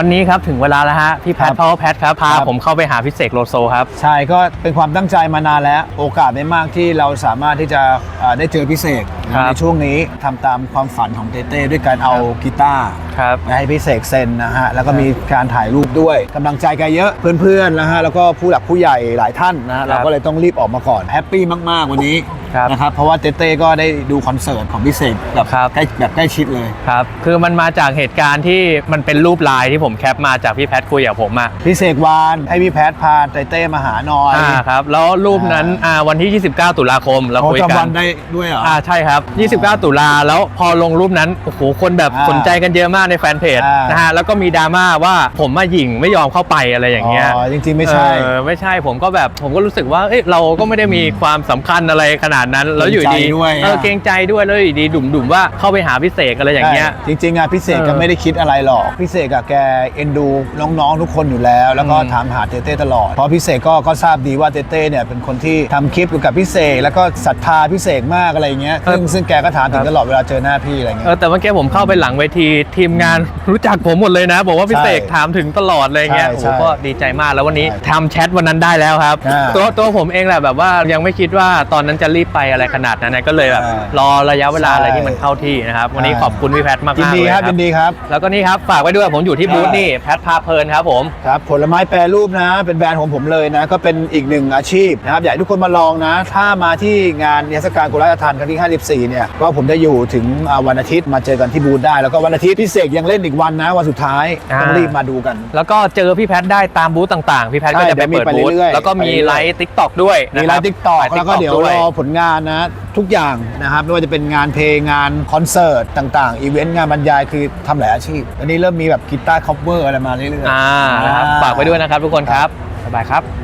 วันนี้ครับถึงเวลาแล้วฮะพี่แพครัทบพาวเวอร์แพทครับพาครับ ผมเข้าไปหาพิเศษโลโซครับ ใช่ก็เป็นความตั้งใจมานานแล้ว โอกาสไม่มากที่เราสามารถที่จะอ่าได้เจอพิเศษครับ ในช่วงนี้ทำตามความฝันของเต้เต้ด้วยการเอากีตาร์ ครับ ให้พิเศษเซ็นนะฮะ แล้วก็มีการถ่ายรูปด้วยกำลังใจแกเยอะเพื่อนๆนะฮะ แล้วก็ผู้หลักผู้ใหญ่หลายท่านนะฮะเราก็เลยต้องรีบออกมาก่อน แฮปปี้มาก ๆ วันนี้ ครับนะครับเพราะว่าเต้เต้ก็ได้ดูคอนเสิร์ตของพิเศษแบบครับ ใกล้แบบใกล้ชิดเลย ครับ คือมันมาจากเหตุการณ์ที่มันเป็นรูปไลน์ที่ผมแคปมาจากพี่แพทคุยกับผมอะพิเศษวานให้พี่แพทพาเต้เต้มาหาหน่อยอ่าครับ แล้วรูปนั้นอ่าวันที่ 29 ตุลาคมเราเขาคุยกัจำวันนได้ด้วยเหรออ่าใช่ครับ 29 ตุลาแล้วพอลงรูปนั้นโอ้โหคนแบบอ่าสนใจกันเยอะมากในแฟนเพจอ่านนะฮะแล้วก็มีดราม่าว่าผมมาหยิ่งไม่ยอมเข้าไปอะไรอย่างเงี้ยอ๋อจริงๆไม่ใช่เออไม่ใช่ผมก็แบบผมก็รู้สึกว่าเอ้ยเราก็ไม่ได้มีความสำคัญอะไรขนาดนั้น แล้วอยู่ดีเกรงใจด้วยเอออะเกรงใจด้วยแล้วอยู่ดีดุ่มๆว่าเข้าไปหาพิเศษอะไรอย่างเงี้ย ใช่จริงๆอะพิเศษก็เออไม่ได้คิดอะไรหรอก พิเศษกับแกเอ็นดูน้องๆทุกคนอยู่แล้ว แล้วก็อืมถามหาเต้เต้ตลอดเพราะพิเศษก็ก็ทราบดีว่าเต้เต้เนี่ยเป็นคนที่ทำคลิปเกี่ยวกับพิเศษ แล้วก็ศรัทธาพิเศษมากอะไรอย่างเงี้ยซึ่งซึ่งแกก็ถามถึงตลอดเวลาเจอหน้าพี่อะไรเงี้เอยอแต่เมื่อกี้ผมเข้าไปหลังเวทีทีมงาน รู้จักผมหมดเลยนะ บอกว่าพิเศษใช่ถามถึงตลอดเลยเงี้ยใช่โอ้โหใช่ก็ดีใจมากแล้ววันนี้ใช่ทำแชทวันนั้นได้แล้วครับ อ่าตัวตัวผมเองแหละแบบว่ายังไม่คิดว่าตอนนั้นจะรีบไปอะไรขนาดนั้นนะก็เลยแบบอ่ารอระยะเวลาใช่อะไรที่มันเข้าที่นะครับวันนี้อ่า ขอบคุณพี่แพทมากๆยินดีเลยครับยินดีครับ แล้วก็นี่ครับฝากไว้ด้วยผมอยู่ที่บูธใช่นี่แพทพาเพลินครับผม ครับผลไม้แปรรูปนะ เป็นแบรนด์ของผมเลยนะ ก็เป็นอีกหนึ่งอาชีพนะครับ อยากให้ทุกคนมาลองนะ ถ้ามาที่งานเทศกาลกุลาทานครั้งที่ 54 เนี่ย ก็ผมจะอยู่ถึงอ่าวันอาทิตย์มาเจอกันที่บูธได้ แล้วก็วันอาทิตย์พิเศษยังเล่นอีกวันนะ วันสุดท้าย อ่า ต้องรีบมาดูกัน แล้วก็เจอพี่แพทได้ตามบูธต่างๆ พี่แพทก็ใช่จะไปเปิดเดี๋ยวมีบูธไปเรื่อยๆแล้วก็มีไปเรื่อยๆ ไลฟ์ทิกตอกด้วยมีนะคไลรับฟ์ทิกตอกไฟ์แล้วก็ TikTok เดี๋ยวด้รอผลงานนะทุกอย่างนะครับไม่ว่าจะเป็นงานเพลงงานคอนเสิร์ตต่างๆ อีเวนต์งานบรรยายคือทำหลายอาชีพ อันนี้เริ่มมีแบบกีตาร์คอปเวอร์อะไรมาเรื่อยๆอ่านะครับอ่ฝากไว้ด้วยนะครับทุกคนครับบ๊ายบายครับ